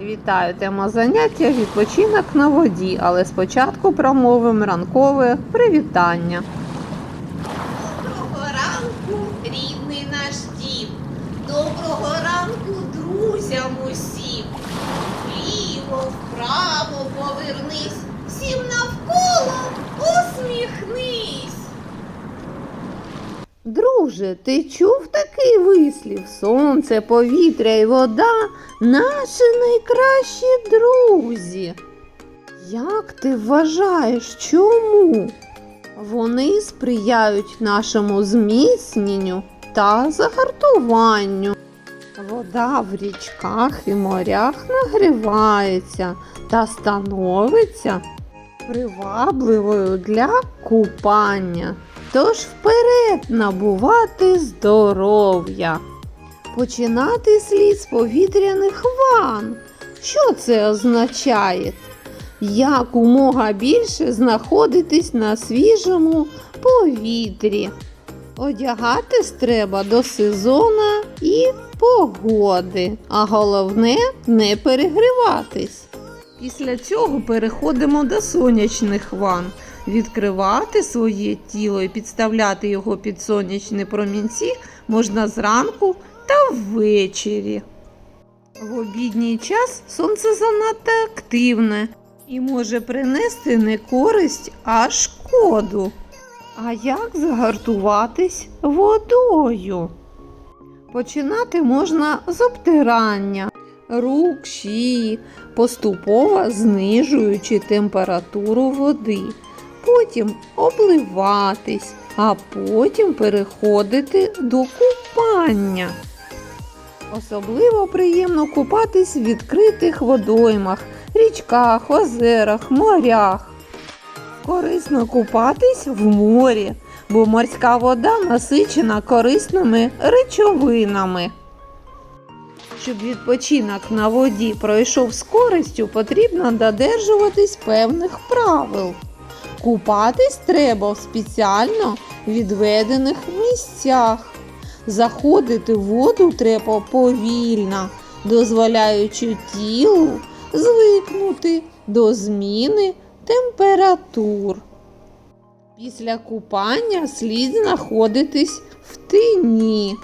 Вітаю, тема заняття відпочинок на воді, але спочатку промовимо ранкове привітання. Доброго ранку, рідний наш дім. Доброго ранку, друзям усім. Вліво, вправо повернись, всім навколо усміхнись. Друже, ти чув такий вислів? Сонце, повітря і вода наші найкращі друзі. Як ти вважаєш, чому? Вони сприяють нашому зміцненню та загартуванню. Вода в річках і морях нагрівається та становиться привабливою для купання. Тож вперед набувати здоров'я. Починати слід з повітряних ванн. Що це означає? Якомога більше знаходитись на свіжому повітрі. Одягатись треба до сезону і погоди, а головне не перегріватись. Після цього переходимо до сонячних ванн. Відкривати своє тіло і підставляти його під сонячні промінці можна зранку та ввечері. В обідній час сонце занадто активне і може принести не користь, а шкоду. А як загартуватись водою? Починати можна з обтирання рук, шиї, поступово знижуючи температуру води. Потім обливатись, а потім переходити до купання. Особливо приємно купатись в відкритих водоймах, річках, озерах, морях. Корисно купатись в морі, бо морська вода насичена корисними речовинами. Щоб відпочинок на воді пройшов з користю, потрібно додержуватись певних правил. Купатись треба в спеціально відведених місцях. Заходити в воду треба повільно, дозволяючи тілу звикнути до зміни температур. Після купання слід знаходитись в тині.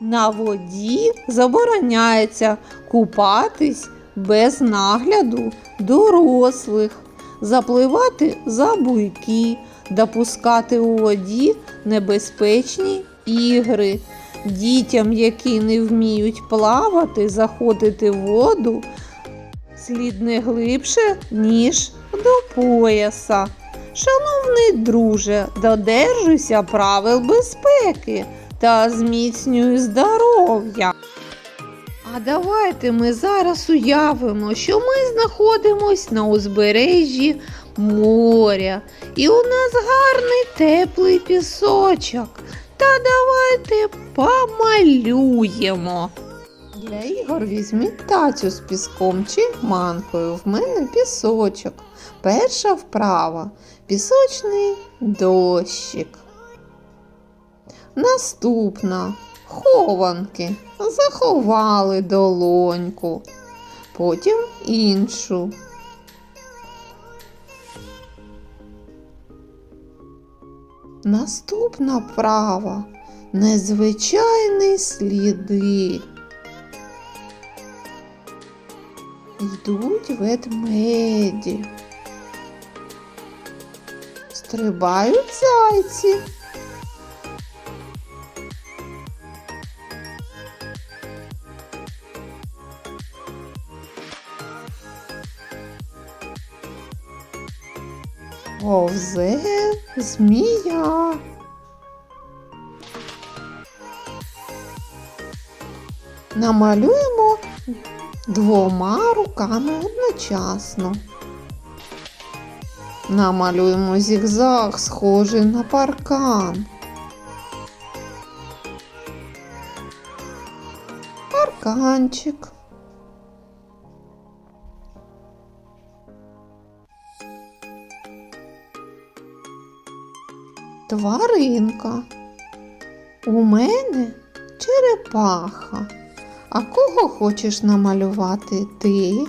На воді забороняється купатись без нагляду дорослих, запливати за буйки, допускати у воді небезпечні ігри. Дітям, які не вміють плавати, заходити в воду слід не глибше, ніж до пояса. Шановний друже, додержуйся правил безпеки та зміцнюй здоров'я. А давайте ми зараз уявимо, що ми знаходимось на узбережжі моря, і у нас гарний теплий пісочок. Та давайте помалюємо. Для ігор візьміть тацю з піском чи манкою. В мене пісочок. Перша вправа пісочний дощик. Наступна хованки. Заховали долоньку. Потім іншу. Наступна вправа незвичайні сліди. Йдуть ведмеді. Стрибають зайці. Повзе змія. Намалюємо двома руками одночасно. Намалюємо зігзаг, схожий на паркан. Парканчик. Тваринка. У мене черепаха. А кого хочеш намалювати ти?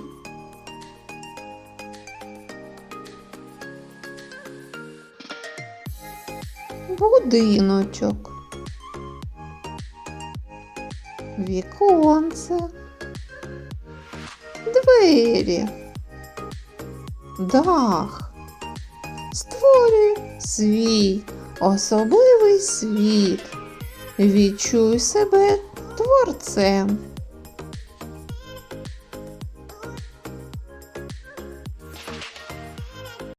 Будиночок. Віконце. Двері. Дах. Створюй свій особливий світ. Відчуй себе творцем.